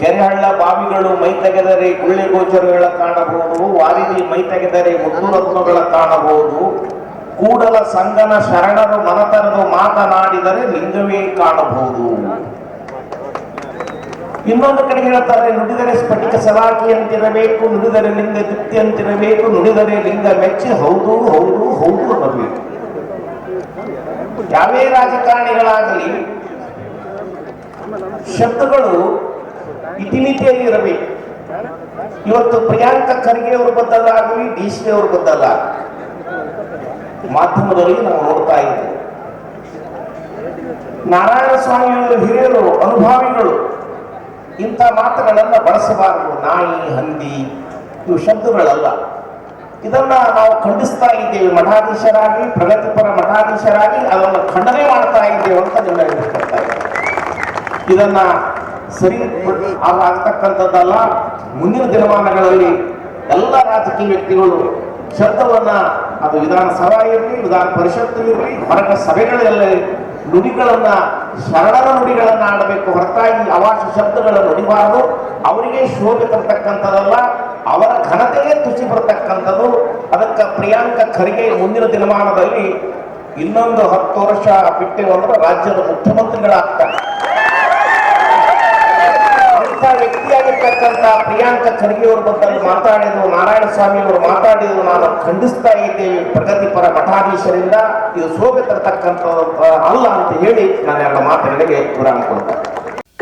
ಕೆರೆಹಳ್ಳ ಬಾವಿಗಳು ಮೈ ತೆಗೆದರೆ ಗುಳ್ಳೆ ಗೋಚರಗಳ ಕಾಣಬಹುದು ವಾರಿದಿ ಮೈ ತೆಗೆದರೆ ಮುತ್ತುರತ್ನಗಳ ಕಾಣಬಹುದು. ಕೂಡಲ ಸಂಗನ ಶರಣರು ಮನತನದು ಮಾತನಾಡಿದರೆ ಲಿಂಗವೇ ಕಾಣಬಹುದು. ಇನ್ನೊಂದು ಕಡೆ ಹೇಳ್ತಾರೆ, ನುಡಿದರೆ ಸ್ಫಟಿಕ ಸಲಾಕಿಯಂತಿರಬೇಕು ನುಡಿದರೆ ಲಿಂಗ ತೃಪ್ತಿಯಂತಿರಬೇಕು ನುಡಿದರೆ ಲಿಂಗ ಮೆಚ್ಚಿ ಹೌದು ಹೌದು ಹೌದು ಅನ್ನಬೇಕು. ಯಾವೇ ರಾಜಕಾರಣಿಗಳಾಗಲಿ ಶಬ್ದಗಳು ಇರಬೇಕು ಇವತ್ತು ಪ್ರಿಯಾಂಕ ಖರ್ಗೆ ಅವರು ಬದ್ದಲ್ಲಾಗಲಿ ಡಿ ಸಿ ಅವರು ಬದ್ದಲ್ಲ ಮಾಧ್ಯಮದಲ್ಲಿ ನಾವು ನೋಡ್ತಾ ಇದ್ದೇವೆ. ನಾರಾಯಣ ಸ್ವಾಮಿಯವರು ಹಿರಿಯರು, ಅನುಭಾವಿಗಳು, ಇಂಥ ಮಾತುಗಳನ್ನು ಬಳಸಬಾರದು. ನಾಯಿ, ಹಂದಿ, ಇವು ಶಬ್ದಗಳಲ್ಲ. ಇದನ್ನ ನಾವು ಖಂಡಿಸ್ತಾ ಇದ್ದೇವೆ. ಮಠಾಧೀಶರಾಗಿ, ಪ್ರಗತಿಪರ ಮಠಾಧೀಶರಾಗಿ, ಅದನ್ನು ಖಂಡನೆ ಮಾಡ್ತಾ ಇದ್ದೇವೆ ಅಂತ ನಿಮ್ಮ ಇದನ್ನ ಸರಿ ಆಗ್ತಕ್ಕಂಥದ್ದಲ್ಲ, ಮುಂದಿನ ದಿನಮಾನಗಳಲ್ಲಿ ಎಲ್ಲ ರಾಜಕೀಯ ವ್ಯಕ್ತಿಗಳು ಶಬ್ದವನ್ನ, ಅದು ವಿಧಾನಸಭಾ ಇರಲಿ ವಿಧಾನ ಪರಿಷತ್ತು ಇರಲಿ ಹೊರಗ ಸಭೆಗಳಲ್ಲಿ ನುಡಿಗಳನ್ನ, ಶರಣರ ನುಡಿಗಳನ್ನ ಆಡಬೇಕು. ಹೊರತಾಗಿ ಅವಾಶ ಶಬ್ದಗಳನ್ನು ನುಡಿಬಾರದು. ಅವರಿಗೆ ಶೋಭೆ ತರತಕ್ಕಂಥದ್ದಲ್ಲ, ಅವರ ಘನತೆಗೆ ತುಚಿ ಬರತಕ್ಕಂಥದ್ದು. ಅದಕ್ಕೆ ಪ್ರಿಯಾಂಕ ಖರ್ಗೆ ಮುಂದಿನ ದಿನಮಾನದಲ್ಲಿ ಇನ್ನೊಂದು ಹತ್ತು ವರ್ಷ ಅಂದ್ರೆ ರಾಜ್ಯದ ಮುಖ್ಯಮಂತ್ರಿಗಳಾಗ್ತಾರೆ. ವ್ಯಕ್ತಿಯಾಗಿರ್ತಕ್ಕಂಥ ಪ್ರಿಯಾಂಕ ಖರ್ಗೆ ಅವರ ಬಗ್ಗೆ ಮಾತಾಡಿದ್ರು, ನಾರಾಯಣ ಸ್ವಾಮಿ ಅವರು ಮಾತಾಡಿದ್ರು, ನಾನು ಖಂಡಿಸ್ತಾ ಇದ್ದೇವೆ ಪ್ರಗತಿಪರ ಮಠಾಧೀಶರಿಂದ. ಇದು ಶೋಭೆ ತರತಕ್ಕಂಥ ಅಲ್ಲ ಅಂತ ಹೇಳಿ ನಾನು ಎರಡು ಮಾತುಗಳಿಗೆ ವಿರಾಮ ಕೊಡ್ತೇನೆ.